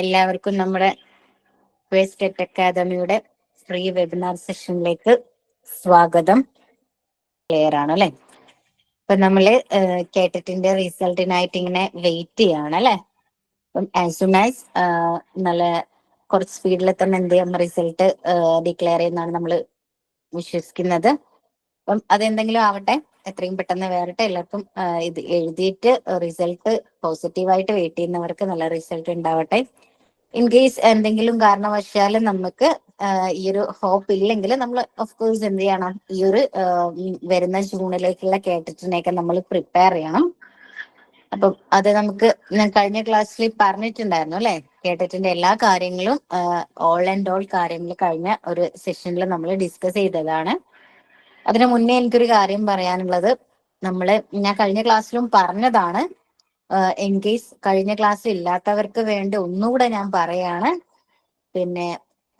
എല്ലാവർക്കും നമ്മുടെ വേസ്റ്റ് അക്കാദമിയുടെ ഫ്രീ വെബിനാർ സെഷനിലേക്ക് സ്വാഗതം. ക്ലിയർ ആണ് അല്ലെ? ഇപ്പൊ നമ്മൾ കേട്ടിട്ടിന്റെ റിസൾട്ടിനായിട്ട് ഇങ്ങനെ വെയിറ്റ് ചെയ്യാണ് അല്ലെ? ആസ് ആസ് നല്ല കുറച്ച് സ്പീഡിൽ തന്നെ എന്ത് ചെയ്യാം? റിസൾട്ട് ഡിക്ലെയർ ചെയ്യുന്നതാണ് നമ്മൾ വിശ്വസിക്കുന്നത്. അപ്പം അതെന്തെങ്കിലും ആവട്ടെ? എത്രയും പെട്ടെന്ന് വേറിട്ട് എല്ലാവർക്കും ഇത് എഴുതിയിട്ട് റിസൾട്ട് പോസിറ്റീവായിട്ട് വെയിറ്റ് ചെയ്യുന്നവർക്ക് നല്ല റിസൾട്ട് ഉണ്ടാവട്ടെ. ഇൻ കേസ് എന്തെങ്കിലും കാരണവശാൽ നമുക്ക് ഈ ഒരു ഹോപ്പ് ഇല്ലെങ്കിൽ നമ്മൾ ഓഫ് കോഴ്സ് എന്ത് ചെയ്യണം? ഈ ഒരു വരുന്ന ജൂണിലേക്കുള്ള കേട്ടിട്ടിനെയൊക്കെ നമ്മൾ പ്രിപ്പയർ ചെയ്യണം. അപ്പം അത് നമുക്ക് ഞാൻ കഴിഞ്ഞ ക്ലാസ്സിൽ പറഞ്ഞിട്ടുണ്ടായിരുന്നു അല്ലെ? കേട്ടിട്ടിന്റെ എല്ലാ കാര്യങ്ങളും ഓൾ ആൻഡ് ഓൾ കാര്യങ്ങൾ കഴിഞ്ഞ ഒരു സെഷനിൽ നമ്മൾ ഡിസ്കസ് ചെയ്തതാണ്. അതിനു മുന്നേ എനിക്കൊരു കാര്യം പറയാനുള്ളത്. നമ്മൾ ഞാൻ കഴിഞ്ഞ ക്ലാസ്സിലും പറഞ്ഞതാണ്. ഇൻ കേസ് കഴിഞ്ഞ ക്ലാസ് ഇല്ലാത്തവർക്ക് വേണ്ടി ഒന്നുകൂടെ ഞാൻ പറയാണ്. പിന്നെ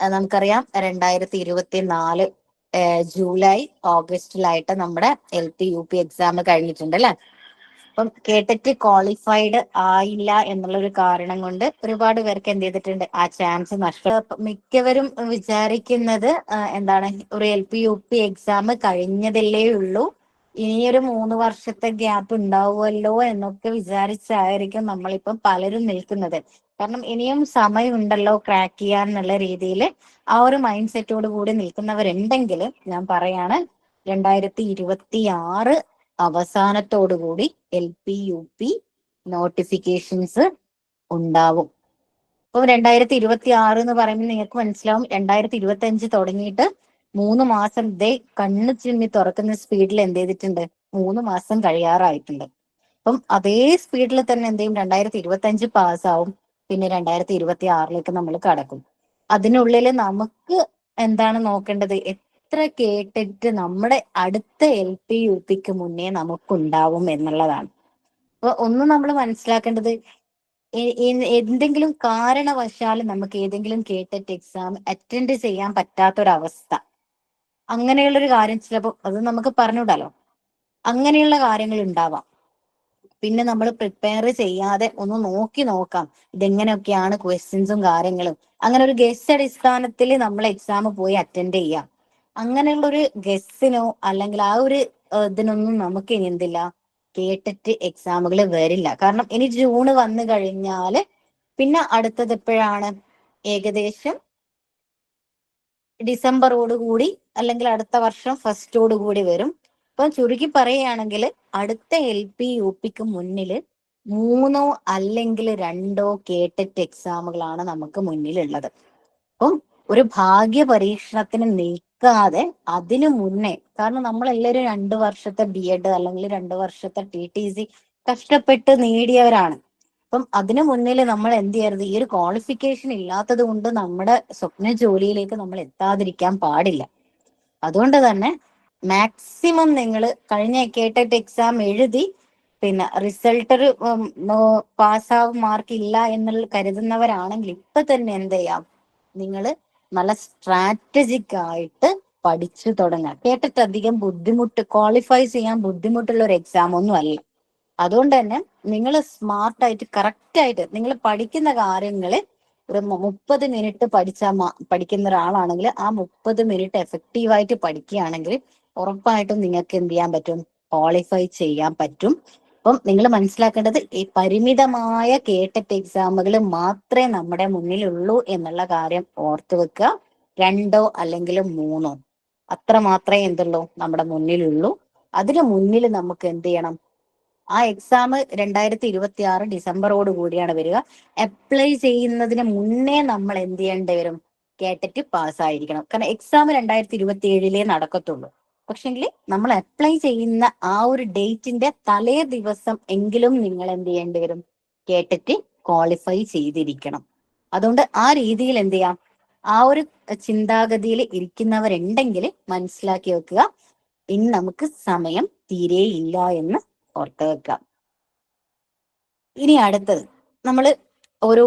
നമുക്കറിയാം രണ്ടായിരത്തി ഇരുപത്തി നാല് ജൂലൈ ഓഗസ്റ്റിലായിട്ട് നമ്മുടെ L P U P exam കഴിഞ്ഞിട്ടുണ്ട് അല്ലെ? അപ്പം കേട്ടിട്ട് ക്വാളിഫൈഡ് ആയില്ല എന്നുള്ള ഒരു കാരണം കൊണ്ട് ഒരുപാട് പേർക്ക് എന്ത് ചെയ്തിട്ടുണ്ട്? ആ ചാൻസ് നഷ്ട. മിക്കവരും വിചാരിക്കുന്നത് എന്താണ് ഒരു L P U P exam കഴിഞ്ഞതല്ലേ ഉള്ളൂ. ഇനിയൊരു മൂന്ന് വർഷത്തെ ഗ്യാപ്പ് ഉണ്ടാവുമല്ലോ എന്നൊക്കെ വിചാരിച്ചായിരിക്കും നമ്മളിപ്പം പലരും നിൽക്കുന്നത്. കാരണം ഇനിയും സമയമുണ്ടല്ലോ ക്രാക്ക് ചെയ്യാൻ എന്നുള്ള രീതിയിൽ ആ ഒരു മൈൻഡ് സെറ്റോട് കൂടി നിൽക്കുന്നവരുണ്ടെങ്കിൽ ഞാൻ പറയാണ് രണ്ടായിരത്തി ഇരുപത്തി ആറ് അവസാനത്തോടു കൂടി L P U P notifications ഉണ്ടാവും. അപ്പം രണ്ടായിരത്തി ഇരുപത്തി ആറ് എന്ന് പറയുമ്പോൾ നിങ്ങൾക്ക് മനസ്സിലാവും രണ്ടായിരത്തി ഇരുപത്തി അഞ്ച് തുടങ്ങിയിട്ട് മൂന്ന് മാസം ദേ കണ്ണു ചിമ്മി തുറക്കുന്ന സ്പീഡിൽ എന്ത് ചെയ്തിട്ടുണ്ട്? മൂന്ന് മാസം കഴിയാറായിട്ടുണ്ട്. അപ്പം അതേ സ്പീഡിൽ തന്നെ എന്ത് ചെയ്യും? രണ്ടായിരത്തി ഇരുപത്തി അഞ്ച് പാസ്സാവും പിന്നെ രണ്ടായിരത്തി ഇരുപത്തി ആറിലേക്ക് നമ്മൾ കടക്കും. അതിനുള്ളിൽ നമുക്ക് എന്താണ് നോക്കേണ്ടത്? എത്ര കേട്ടിട്ട് നമ്മുടെ അടുത്ത എൽ പി യു പിക്ക് മുന്നേ നമുക്കുണ്ടാവും എന്നുള്ളതാണ്. അപ്പൊ ഒന്ന് നമ്മൾ മനസ്സിലാക്കേണ്ടത് എന്തെങ്കിലും കാരണവശാൽ നമുക്ക് ഏതെങ്കിലും കേട്ടിട്ട് എക്സാം അറ്റൻഡ് ചെയ്യാൻ പറ്റാത്തൊരവസ്ഥ. അങ്ങനെയുള്ളൊരു കാര്യം ചിലപ്പോൾ അത് നമുക്ക് പറഞ്ഞുവിടാലോ. അങ്ങനെയുള്ള കാര്യങ്ങൾ ഉണ്ടാവാം. പിന്നെ നമ്മൾ പ്രിപ്പയർ ചെയ്യാതെ ഒന്ന് നോക്കി നോക്കാം. ഇതെങ്ങനെയൊക്കെയാണ് ക്വസ്റ്റ്യൻസും കാര്യങ്ങളും. അങ്ങനെ ഒരു ഗസ് അടിസ്ഥാനത്തിൽ നമ്മൾ എക്സാം പോയി അറ്റൻഡ് ചെയ്യാം. അങ്ങനെയുള്ള ഒരു ഗസ്സിനോ അല്ലെങ്കിൽ ആ ഒരു ഇതിനൊന്നും നമുക്ക് ഇനി എന്തില്ല? കേട്ടിട്ട് എക്സാമുകൾ വരില്ല. കാരണം ഇനി ജൂണ് വന്നു കഴിഞ്ഞാൽ പിന്നെ അടുത്തത് എപ്പോഴാണ്? ഏകദേശം ഡിസംബറോട് കൂടി അല്ലെങ്കിൽ അടുത്ത വർഷം ഫസ്റ്റോട് കൂടി വരും. ഇപ്പൊ ചുരുക്കി പറയുകയാണെങ്കിൽ അടുത്ത എൽ പി യു പിക്ക് മുന്നിൽ മൂന്നോ അല്ലെങ്കിൽ രണ്ടോ കേട്ടിട്ട് എക്സാമുകളാണ് നമുക്ക് മുന്നിലുള്ളത്. അപ്പം ഒരു ഭാഗ്യ പരീക്ഷണത്തിന് നിൽക്കാതെ അതിനു മുന്നേ കാരണം നമ്മളെല്ലാവരും രണ്ട് വർഷത്തെ ബി എഡ് അല്ലെങ്കിൽ രണ്ട് വർഷത്തെ ടി ടി സി കഷ്ടപ്പെട്ട് നേടിയവരാണ്. അപ്പം അതിനു മുന്നിൽ നമ്മൾ എന്ത് ചെയ്യരുത്? ഈ ഒരു ക്വാളിഫിക്കേഷൻ ഇല്ലാത്തത് കൊണ്ട് നമ്മുടെ സ്വപ്ന ജോലിയിലേക്ക് നമ്മൾ എത്താതിരിക്കാൻ പാടില്ല. അതുകൊണ്ട് തന്നെ മാക്സിമം നിങ്ങൾ കഴിഞ്ഞ കേട്ടിട്ട് എക്സാം എഴുതി പിന്നെ റിസൾട്ട് ഒരു പാസ്സാവും മാർക്ക് ഇല്ല എന്നുള്ള കരുതുന്നവരാണെങ്കിൽ ഇപ്പൊ തന്നെ എന്ത് ചെയ്യാം? നിങ്ങൾ നല്ല സ്ട്രാറ്റജിക് ആയിട്ട് പഠിച്ചു തുടങ്ങാം കേട്ടിട്ട് അധികം ബുദ്ധിമുട്ട് ക്വാളിഫൈ ചെയ്യാൻ ബുദ്ധിമുട്ടുള്ള ഒരു എക്സാം ഒന്നും അല്ല. അതുകൊണ്ട് തന്നെ നിങ്ങൾ സ്മാർട്ടായിട്ട് കറക്റ്റ് ആയിട്ട് നിങ്ങൾ പഠിക്കുന്ന കാര്യങ്ങൾ ഒരു മുപ്പത് മിനിറ്റ് പഠിച്ച പഠിക്കുന്ന ഒരാളാണെങ്കിൽ ആ മുപ്പത് മിനിറ്റ് എഫക്റ്റീവായിട്ട് പഠിക്കുകയാണെങ്കിൽ ഉറപ്പായിട്ടും നിങ്ങൾക്ക് എന്ത് ചെയ്യാൻ പറ്റും? ക്വാളിഫൈ ചെയ്യാൻ പറ്റും. അപ്പം നിങ്ങൾ മനസ്സിലാക്കേണ്ടത് ഈ പരിമിതമായ കേട്ടറ്റ് എക്സാമുകൾ മാത്രമേ നമ്മുടെ മുന്നിലുള്ളൂ എന്നുള്ള കാര്യം ഓർത്തു വെക്കുക. രണ്ടോ അല്ലെങ്കിൽ മൂന്നോ. അത്ര മാത്രമേ എന്തുള്ളൂ? നമ്മുടെ മുന്നിലുള്ളൂ. അതിനു മുന്നിൽ നമുക്ക് എന്ത് ചെയ്യണം? ആ എക്സാം രണ്ടായിരത്തി ഇരുപത്തി ആറ് ഡിസംബറോട് കൂടിയാണ് വരിക. അപ്ലൈ ചെയ്യുന്നതിന് മുന്നേ നമ്മൾ എന്ത് ചെയ്യേണ്ടി വരും? കേട്ടിട്ട് പാസ്സായിരിക്കണം. കാരണം എക്സാം രണ്ടായിരത്തി ഇരുപത്തി ഏഴിലേ നടക്കത്തുള്ളൂ. പക്ഷെങ്കിൽ നമ്മൾ അപ്ലൈ ചെയ്യുന്ന ആ ഒരു ഡേറ്റിന്റെ തലേ ദിവസം എങ്കിലും നിങ്ങൾ എന്ത് ചെയ്യേണ്ടി വരും? കേട്ടിട്ട് ക്വാളിഫൈ ചെയ്തിരിക്കണം. അതുകൊണ്ട് ആ രീതിയിൽ എന്ത് ചെയ്യാം? ആ ഒരു ചിന്താഗതിയിൽ ഇരിക്കുന്നവരുണ്ടെങ്കിൽ മനസ്സിലാക്കി വെക്കുക. ഇനി നമുക്ക് സമയം തീരെ ഇല്ല എന്ന് ഓർത്ത് വെക്കാം ഇനി അടുത്തത്. നമ്മൾ ഓരോ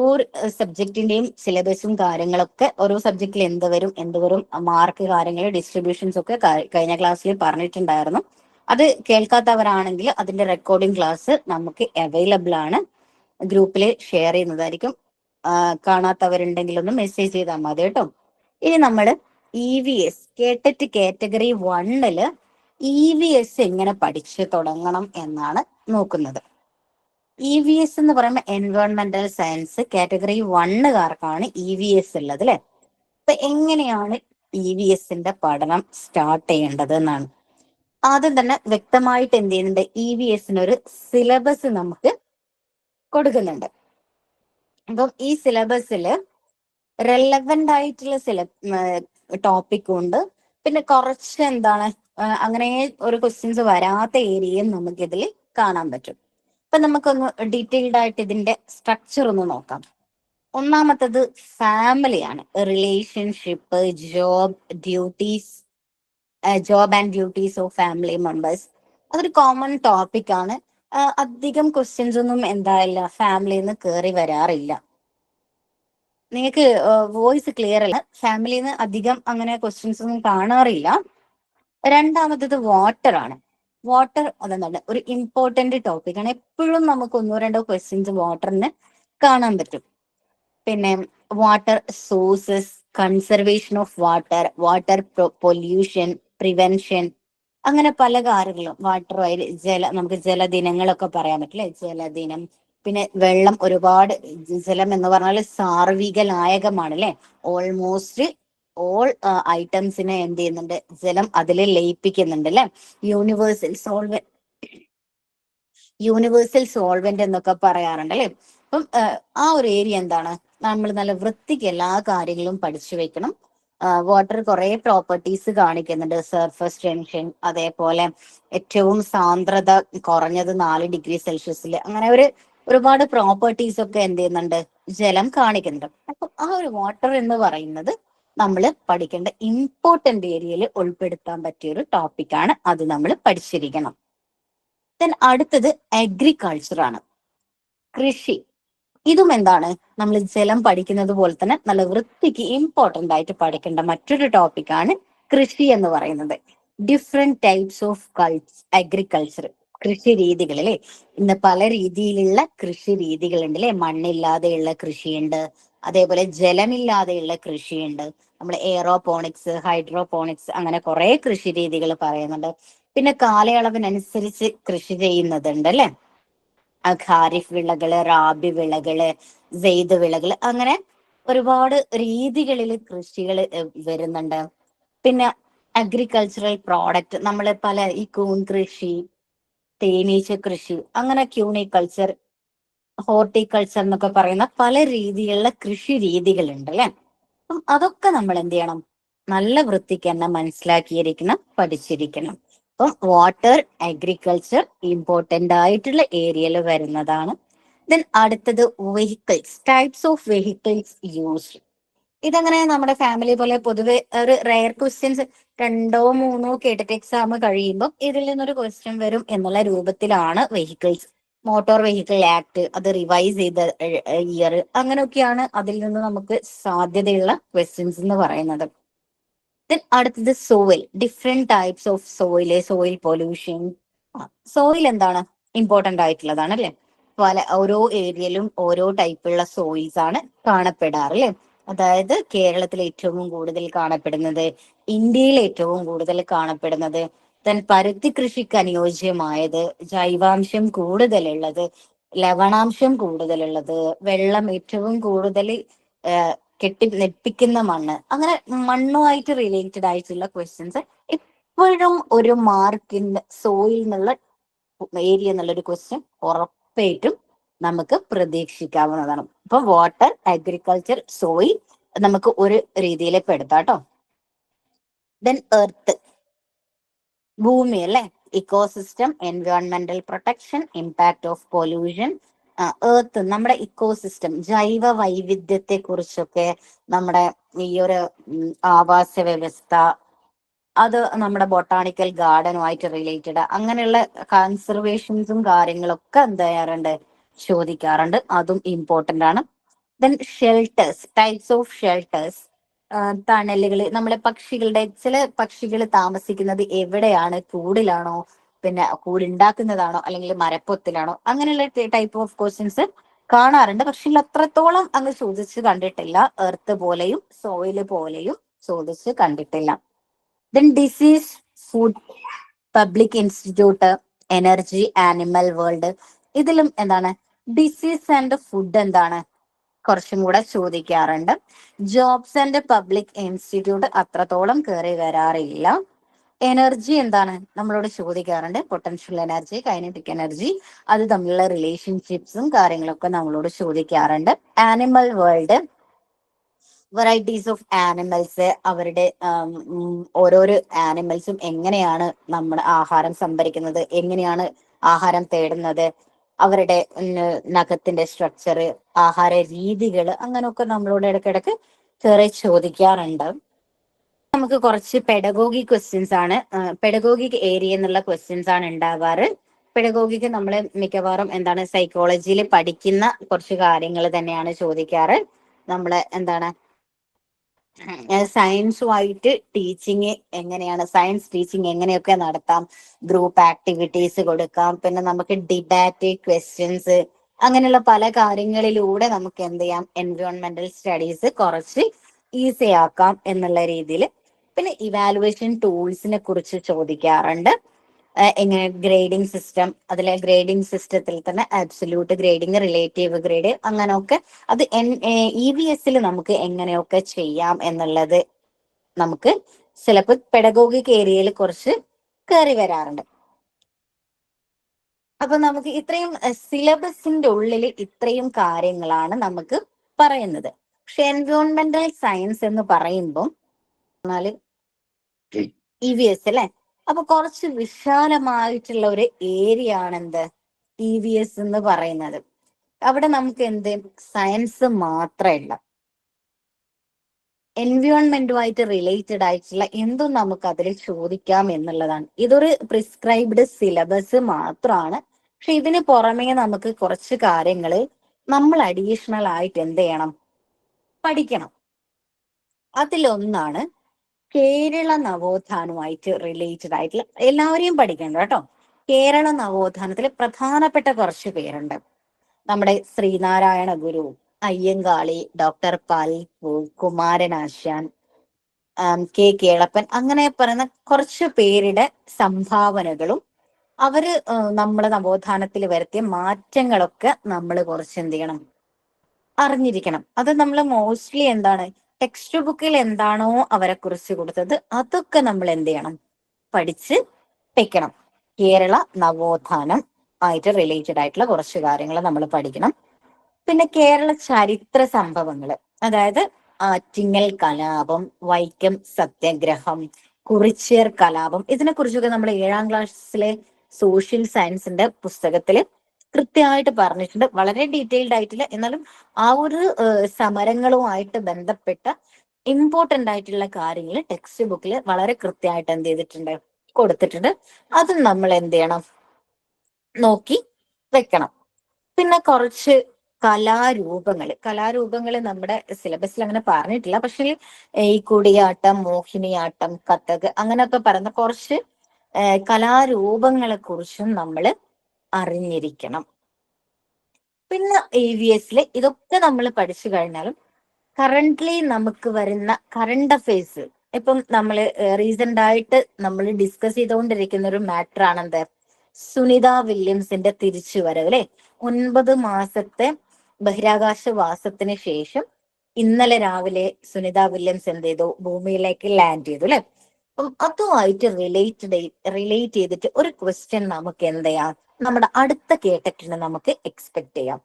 സബ്ജക്റ്റിന്റെയും സിലബസും കാര്യങ്ങളൊക്കെ ഓരോ സബ്ജക്റ്റിൽ എന്ത് വരും എന്ത് വരും മാർക്ക് കാര്യങ്ങൾ ഡിസ്ട്രിബ്യൂഷൻസ് ഒക്കെ കഴിഞ്ഞ ക്ലാസ്സിൽ പറഞ്ഞിട്ടുണ്ടായിരുന്നു. അത് കേൾക്കാത്തവരാണെങ്കിൽ അതിന്റെ റെക്കോർഡിംഗ് ക്ലാസ് നമുക്ക് അവൈലബിൾ ആണ്. ഗ്രൂപ്പിൽ ഷെയർ ചെയ്യുന്നതായിരിക്കും. കാണാത്തവരുണ്ടെങ്കിൽ ഒന്ന് മെസ്സേജ് ചെയ്താൽ മതി കേട്ടോ. ഇനി നമ്മൾ ഇ വി എസ് കേട്ടറ്റ് കാറ്റഗറി വണ്ണിൽ ഇ വി എസ് എങ്ങനെ പഠിച്ചു തുടങ്ങണം എന്നാണ് നോക്കുന്നത്. ഇ വി എസ് എന്ന് പറയുമ്പോൾ എൻവയോൺമെന്റൽ സയൻസ് കാറ്റഗറി വണ്ണുകാർക്കാണ് ഇ വി എസ് ഉള്ളത് അല്ലെ? അപ്പൊ എങ്ങനെയാണ് ഇ വി എസിന്റെ പഠനം സ്റ്റാർട്ട് ചെയ്യേണ്ടത് എന്നാണ്. ആദ്യം തന്നെ വ്യക്തമായിട്ട് എന്ത് ചെയ്യുന്നുണ്ട്? ഇ വി എസിന് ഒരു സിലബസ് നമുക്ക് കൊടുക്കുന്നുണ്ട്. അപ്പം ഈ സിലബസിൽ റെലവെന്റ് ആയിട്ടുള്ള സില ടോപ്പിക്കും ഉണ്ട്. പിന്നെ കുറച്ച് എന്താണ് അങ്ങനെ ഒരു ക്വസ്റ്റ്യൻസ് വരാത്ത ഏരിയയും നമുക്കിതിൽ കാണാൻ പറ്റും. അപ്പൊ നമുക്കൊന്ന് ഡീറ്റെയിൽഡ് ആയിട്ട് ഇതിന്റെ സ്ട്രക്ചർ ഒന്ന് നോക്കാം. ഒന്നാമത്തത് ഫാമിലിയാണ് relationship job duties job and duties of family members അതൊരു കോമൺ ടോപ്പിക് ആണ്. അധികം ക്വസ്റ്റ്യൻസ് ഒന്നും എന്തായില്ല. ഫാമിലിയിൽ നിന്ന് കയറി വരാറില്ല. നിങ്ങൾക്ക് വോയിസ് ക്ലിയർ അല്ല? ഫാമിലിന്ന് അധികം അങ്ങനെ ക്വസ്റ്റ്യൻസ് ഒന്നും കാണാറില്ല. രണ്ടാമത്തത് വാട്ടർ ആണ്. വാട്ടർ അതെന്താണ് ഒരു ഇമ്പോർട്ടന്റ് ടോപ്പിക് ആണ്. എപ്പോഴും നമുക്ക് ഒന്നോ രണ്ടോ ക്വസ്റ്റ്യൻസ് വാട്ടറിന് കാണാൻ പറ്റും. പിന്നെ water sources conservation of water water pollution prevention അങ്ങനെ പല കാര്യങ്ങളും വാട്ടർ ജല നമുക്ക് ജലദിനങ്ങളൊക്കെ പറയാൻ പറ്റില്ലേ? ജലദിനം. പിന്നെ വെള്ളം ഒരുപാട് ജലം എന്ന് പറഞ്ഞാൽ സാർവിക ലായകമാണ് അല്ലെ? ഓൾമോസ്റ്റ് ഓൾ ഐറ്റംസിനെ എന്ത് ചെയ്യുന്നുണ്ട്? ജലം അതിൽ ലയിപ്പിക്കുന്നുണ്ട് അല്ലെ? യൂണിവേഴ്സൽ സോൾവെന്റ് യൂണിവേഴ്സൽ സോൾവെന്റ് എന്നൊക്കെ പറയാറുണ്ട് അല്ലെ? അപ്പം ആ ഒരു ഏരിയ എന്താണ്? നമ്മൾ നല്ല വൃത്തിക്ക് എല്ലാ കാര്യങ്ങളും പഠിച്ചു വെക്കണം. വാട്ടർ കുറെ പ്രോപ്പർട്ടീസ് കാണിക്കുന്നുണ്ട്. സർഫസ് ടെൻഷൻ അതേപോലെ ഏറ്റവും സാന്ദ്രത കുറഞ്ഞത് നാല് ഡിഗ്രി സെൽഷ്യസിൽ അങ്ങനെ ഒരു ഒരുപാട് പ്രോപ്പർട്ടീസ് ഒക്കെ എന്ത് ചെയ്യുന്നുണ്ട്? ജലം കാണിക്കുന്നുണ്ട്. അപ്പൊ ആ ഒരു വാട്ടർ എന്ന് പറയുന്നത് നമ്മൾ പഠിക്കേണ്ട ഇമ്പോർട്ടന്റ് ഏരിയയിൽ ഉൾപ്പെടുത്താൻ പറ്റിയ ഒരു ടോപ്പിക്കാണ് അത് നമ്മൾ പഠിച്ചിരിക്കണം. ദെൻ അടുത്തത് അഗ്രികൾച്ചർ ആണ്. കൃഷി. ഇതും എന്താണ്? നമ്മൾ ജലം പഠിക്കുന്നത് പോലെ തന്നെ നല്ല വൃത്തിക്ക് ഇമ്പോർട്ടന്റ് ആയിട്ട് പഠിക്കേണ്ട മറ്റൊരു ടോപ്പിക്കാണ് കൃഷി എന്ന് പറയുന്നത്. ഡിഫറെന്റ് ടൈപ്സ് ഓഫ് കൾച്ച് അഗ്രികൾച്ചർ കൃഷി രീതികൾ അല്ലെ? ഇന്ന് പല രീതിയിലുള്ള കൃഷി രീതികളുണ്ട് അല്ലെ? മണ്ണില്ലാതെയുള്ള കൃഷിയുണ്ട്. അതേപോലെ ജലമില്ലാതെയുള്ള കൃഷിയുണ്ട്. നമ്മൾ എയറോപോണിക്സ് ഹൈഡ്രോപോണിക്സ് അങ്ങനെ കുറെ കൃഷി രീതികൾ പറയുന്നുണ്ട്. പിന്നെ കാലയളവിനനുസരിച്ച് കൃഷി ചെയ്യുന്നതുണ്ട് അല്ലെ? ഖാരിഫ് വിളകൾ റാബി വിളകൾ ജെയ്ത് വിളകൾ അങ്ങനെ ഒരുപാട് രീതികളിൽ കൃഷികൾ വരുന്നുണ്ട്. പിന്നെ അഗ്രികൾച്ചറൽ പ്രോഡക്റ്റ് നമ്മൾ പല ഈ കൂൺ കൃഷി തേനീച്ച കൃഷി അങ്ങനെ ക്യൂണിക്കൾച്ചർ ഹോർട്ടിക്കൾച്ചർ എന്നൊക്കെ പറയുന്ന പല രീതിയിലുള്ള കൃഷി രീതികളുണ്ട് അല്ലെ? അപ്പം അതൊക്കെ നമ്മൾ എന്ത് ചെയ്യണം? നല്ല വൃത്തിക്ക് തന്നെ മനസ്സിലാക്കിയിരിക്കണം പഠിച്ചിരിക്കണം. അപ്പം വാട്ടർ അഗ്രികൾച്ചർ ഇമ്പോർട്ടന്റ് ആയിട്ടുള്ള ഏരിയയിൽ വരുന്നതാണ്. ദെൻ അടുത്തത് vehicles types of vehicles use ഇതങ്ങനെ നമ്മുടെ ഫാമിലി പോലെ പൊതുവെ ഒരു റയർ ക്വസ്റ്റ്യൻസ് രണ്ടോ മൂന്നോ കേട്ടിട്ട് എക്സാം കഴിയുമ്പോൾ ഇതിൽ നിന്നൊരു ക്വസ്റ്റ്യൻ വരും എന്നുള്ള രൂപത്തിലാണ് വെഹിക്കിൾസ് മോട്ടോർ വെഹിക്കിൾ ആക്ട് അത് റിവൈസ് ചെയ്ത ഇയർ അങ്ങനെയൊക്കെയാണ് അതിൽ നിന്ന് നമുക്ക് സാധ്യതയുള്ള ക്വസ്റ്റ്യൻസ് എന്ന് പറയുന്നത്. ദെൻ അടുത്തത് soil different types of soil soil pollution soil എന്താണ്? ഇമ്പോർട്ടന്റ് ആയിട്ടുള്ളതാണ് അല്ലെ? പല ഓരോ ഏരിയയിലും ഓരോ ടൈപ്പുള്ള സോയിൽസ് ആണ് കാണപ്പെടാറ് അല്ലെ? അതായത് കേരളത്തിൽ ഏറ്റവും കൂടുതൽ കാണപ്പെടുന്നത് ഇന്ത്യയിൽ ഏറ്റവും കൂടുതൽ കാണപ്പെടുന്നത് ദെൻ പരുത്തി കൃഷിക്ക് അനുയോജ്യമായത് ജൈവാംശം കൂടുതലുള്ളത് ലവണാംശം കൂടുതലുള്ളത് വെള്ളം ഏറ്റവും കൂടുതൽ കെട്ടി നെപ്പിക്കുന്ന മണ്ണ്. അങ്ങനെ മണ്ണുമായിട്ട് റിലേറ്റഡ് ആയിട്ടുള്ള ക്വസ്റ്റ്യൻസ് എപ്പോഴും ഒരു മാർക്കിന്റെ സോയിൽ എന്നുള്ള ഏരിയ എന്നുള്ള ഒരു ക്വസ്റ്റ്യൻ ഉറപ്പായിട്ടും നമുക്ക് പ്രതീക്ഷിക്കാവുന്നതാണ്. ഇപ്പൊ വാട്ടർ അഗ്രികൾച്ചർ സോയിൽ നമുക്ക് ഒരു രീതിയിൽ പെടുത്താം കേട്ടോ ദെൻ എർത്ത് ഭൂമി അല്ലെ ecosystem എൻവയോൺമെന്റൽ protection impact of pollution earth നമ്മുടെ ഇക്കോസിസ്റ്റം ജൈവ വൈവിധ്യത്തെ കുറിച്ചൊക്കെ നമ്മുടെ ഈ ഒരു ആവാസ വ്യവസ്ഥ അത് നമ്മുടെ ബൊട്ടാണിക്കൽ ഗാർഡനുമായിട്ട് റിലേറ്റഡ് അങ്ങനെയുള്ള കൺസർവേഷൻസും കാര്യങ്ങളൊക്കെ എന്ത് ചെയ്യാറുണ്ട് ചോദിക്കാറുണ്ട്. അതും ഇമ്പോർട്ടന്റ് ആണ്. Then shelters types of shelters തണലുകൾ നമ്മളെ പക്ഷികളുടെ ചില പക്ഷികൾ താമസിക്കുന്നത് എവിടെയാണ്? കൂടിലാണോ? പിന്നെ കൂടുണ്ടാക്കുന്നതാണോ? അല്ലെങ്കിൽ മരപ്പൊത്തിലാണോ? അങ്ങനെയുള്ള ടൈപ്പ് ഓഫ് ക്വസ്റ്റ്യൻസ് കാണാറുണ്ട്. പക്ഷെ അത്രത്തോളം അങ്ങ് ചോദിച്ച് കണ്ടിട്ടില്ല. എർത്ത് പോലെയും സോയിൽ പോലെയും ചോദിച്ച് കണ്ടിട്ടില്ല. Then disease food public institute energy animal world ഇതിലും എന്താണ്? ഡിസീസ് ആൻഡ് ഫുഡ് എന്താണ്? കുറച്ചും കൂടെ ചോദിക്കാറുണ്ട്. ജോബ്സ് ആൻഡ് പബ്ലിക് ഇൻസ്റ്റിറ്റ്യൂട്ട് അത്രത്തോളം കയറി വരാറില്ല. എനർജി എന്താണ്? നമ്മളോട് ചോദിക്കാറുണ്ട്. പൊട്ടൻഷ്യൽ എനർജി കൈനറ്റിക് എനർജി അത് തമ്മിലുള്ള റിലേഷൻഷിപ്സും കാര്യങ്ങളൊക്കെ നമ്മളോട് ചോദിക്കാറുണ്ട്. Animal world varieties of animals അവരുടെ ഓരോരോ ആനിമൽസും എങ്ങനെയാണ് നമ്മുടെ ആഹാരം സംഭരിക്കുന്നത്? എങ്ങനെയാണ് ആഹാരം തേടുന്നത്? അവരുടെ നഖത്തിന്റെ സ്ട്രക്ചർ ആഹാര രീതികൾ അങ്ങനെയൊക്കെ നമ്മളോട് ഇടയ്ക്കിടയ്ക്ക് കയറി ചോദിക്കാറുണ്ട്. നമുക്ക് കുറച്ച് പെഡഗോഗി ക്വസ്റ്റ്യൻസ് ആണ് പെഡഗോഗിക് ഏരിയ എന്നുള്ള ക്വസ്റ്റ്യൻസ് ആണ് ഉണ്ടാവാറ്. പെഡഗോഗിക്ക് നമ്മൾ മിക്കവാറും എന്താണ് സൈക്കോളജിയിൽ പഠിക്കുന്ന കുറച്ച് കാര്യങ്ങൾ തന്നെയാണ് ചോദിക്കാറ്. നമ്മളെ എന്താണ് സയൻസുമായിട്ട് ടീച്ചിങ് എങ്ങനെയാണ്? സയൻസ് ടീച്ചിങ് എങ്ങനെയൊക്കെ നടത്താം? ഗ്രൂപ്പ് ആക്ടിവിറ്റീസ് കൊടുക്കാം. പിന്നെ നമുക്ക് ഡിബാറ്റ് ക്വസ്റ്റ്യൻസ് അങ്ങനെയുള്ള പല കാര്യങ്ങളിലൂടെ നമുക്ക് എന്ത് ചെയ്യാം? എൻവയോൺമെന്റൽ സ്റ്റഡീസ് കുറച്ച് ഈസി ആക്കാം എന്നുള്ള രീതിയിൽ. പിന്നെ ഇവാലുവേഷൻ ടൂൾസിനെ കുറിച്ച് ചോദിക്കാറുണ്ട്. എങ്ങനെ ഗ്രേഡിംഗ് സിസ്റ്റം അതിലെ ഗ്രേഡിംഗ് സിസ്റ്റത്തിൽ തന്നെ അബ്സല്യൂട്ട് ഗ്രേഡിംഗ് റിലേറ്റീവ് ഗ്രേഡ് അങ്ങനെയൊക്കെ അത് ഇ വി എസിൽ നമുക്ക് എങ്ങനെയൊക്കെ ചെയ്യാം എന്നുള്ളത് നമുക്ക് ചിലപ്പോൾ പെഡഗോഗിക് ഏരിയയിൽ കുറച്ച് കയറി വരാറുണ്ട്. അപ്പൊ നമുക്ക് ഇത്രയും സിലബസിന്റെ ഉള്ളിൽ ഇത്രയും കാര്യങ്ങളാണ് നമുക്ക് പറയുന്നത്. പക്ഷെ എൻവയോൺമെന്റൽ സയൻസ് എന്ന് പറയുമ്പോൾ എന്നാൽ ഇ വി എസ് അല്ലെ? അപ്പൊ കുറച്ച് വിശാലമായിട്ടുള്ള ഒരു ഏരിയ ആണ് എന്ത് ടി വി എസ് എന്ന് പറയുന്നത്. അവിടെ നമുക്ക് എന്ത്? സയൻസ് മാത്രമല്ല എൻവയോൺമെന്റുമായിട്ട് റിലേറ്റഡ് ആയിട്ടുള്ള എന്തും നമുക്ക് അതിൽ ചോദിക്കാം എന്നുള്ളതാണ്. ഇതൊരു പ്രിസ്ക്രൈബ്ഡ് സിലബസ് മാത്രമാണ്. പക്ഷെ ഇതിന് പുറമേ നമുക്ക് കുറച്ച് കാര്യങ്ങൾ നമ്മൾ അഡീഷണൽ ആയിട്ട് എന്ത് ചെയ്യണം? പഠിക്കണം. അതിലൊന്നാണ് കേരള നവോത്ഥാനവുമായിട്ട് റിലേറ്റഡ് ആയിട്ടുള്ള എല്ലാവരെയും പഠിക്കണ്ട കേട്ടോ. കേരള നവോത്ഥാനത്തിൽ പ്രധാനപ്പെട്ട കുറച്ച് പേരുണ്ട്. നമ്മുടെ ശ്രീനാരായണ ഗുരു അയ്യങ്കാളി ഡോക്ടർ പാൽ കുമാരനാശാൻ കെ കേളപ്പൻ അങ്ങനെ പറയുന്ന കുറച്ച് പേരുടെ സംഭാവനകളും അവർ നമ്മളെ നവോത്ഥാനത്തിൽ വരുത്തിയ മാറ്റങ്ങളൊക്കെ നമ്മൾ കുറച്ച് എന്ത് ചെയ്യണം? അറിഞ്ഞിരിക്കണം. അത് നമ്മൾ മോസ്റ്റ്ലി എന്താണ് ടെക്സ്റ്റ് ബുക്കിൽ എന്താണോ അവരെ കുറിച്ച് കൊടുത്തത് അതൊക്കെ നമ്മൾ എന്ത് ചെയ്യണം? പഠിച്ച് വെക്കണം. കേരള നവോത്ഥാനം ആയിട്ട് റിലേറ്റഡ് ആയിട്ടുള്ള കുറച്ച് കാര്യങ്ങൾ നമ്മൾ പഠിക്കണം. പിന്നെ കേരള ചരിത്ര സംഭവങ്ങൾ അതായത് ആറ്റിങ്ങൽ കലാപം വൈക്കം സത്യഗ്രഹം കുറിച്ചേർ കലാപം ഇതിനെ കുറിച്ചൊക്കെ നമ്മൾ ഏഴാം ക്ലാസ്സിലെ സോഷ്യൽ സയൻസിന്റെ പുസ്തകത്തിൽ കൃത്യമായിട്ട് പറഞ്ഞിട്ടുണ്ട്. വളരെ ഡീറ്റെയിൽഡ് ആയിട്ടില്ല. എന്നാലും ആ ഒരു സമരങ്ങളുമായിട്ട് ബന്ധപ്പെട്ട ഇമ്പോർട്ടന്റ് ആയിട്ടുള്ള കാര്യങ്ങൾ ടെക്സ്റ്റ് ബുക്കിൽ വളരെ കൃത്യമായിട്ട് എന്ത് ചെയ്തിട്ടുണ്ട്? കൊടുത്തിട്ടുണ്ട്. അതും നമ്മൾ എന്ത് ചെയ്യണം? നോക്കി വെക്കണം. പിന്നെ കുറച്ച് കലാരൂപങ്ങൾ. കലാരൂപങ്ങൾ നമ്മുടെ സിലബസിൽ അങ്ങനെ പറഞ്ഞിട്ടില്ല. പക്ഷെ ഈ കൂടിയാട്ടം മോഹിനിയാട്ടം കഥക് അങ്ങനെയൊക്കെ പറയുന്ന കുറച്ച് കലാരൂപങ്ങളെ കുറിച്ചും നമ്മൾ അറിഞ്ഞിരിക്കണം. പിന്നെ എ വി എസിൽ ഇതൊക്കെ നമ്മൾ പഠിച്ചു കഴിഞ്ഞാലും കറണ്ട്ലി നമുക്ക് വരുന്ന കറണ്ട് അഫയേഴ്സ് ഇപ്പം നമ്മൾ റീസെന്റ് ആയിട്ട് നമ്മൾ ഡിസ്കസ് ചെയ്തുകൊണ്ടിരിക്കുന്ന ഒരു മാറ്റർ ആണെന്ത്? സുനിത വില്യംസിന്റെ തിരിച്ചുവരവ് അല്ലെ ഒൻപത് മാസത്തെ ബഹിരാകാശ വാസത്തിന് ശേഷം ഇന്നലെ രാവിലെ സുനിത വില്യംസ് എന്ത് ചെയ്തു? ഭൂമിയിലേക്ക് ലാൻഡ് ചെയ്തു അല്ലെ അതുമായിട്ട് റിലേറ്റഡ് റിലേറ്റ് ചെയ്തിട്ട് ഒരു ക്വസ്റ്റ്യൻ നമുക്ക് എന്ത് ചെയ്യാം? നമ്മുടെ അടുത്ത കേട്ടിട്ട് നമുക്ക് എക്സ്പെക്ട് ചെയ്യാം.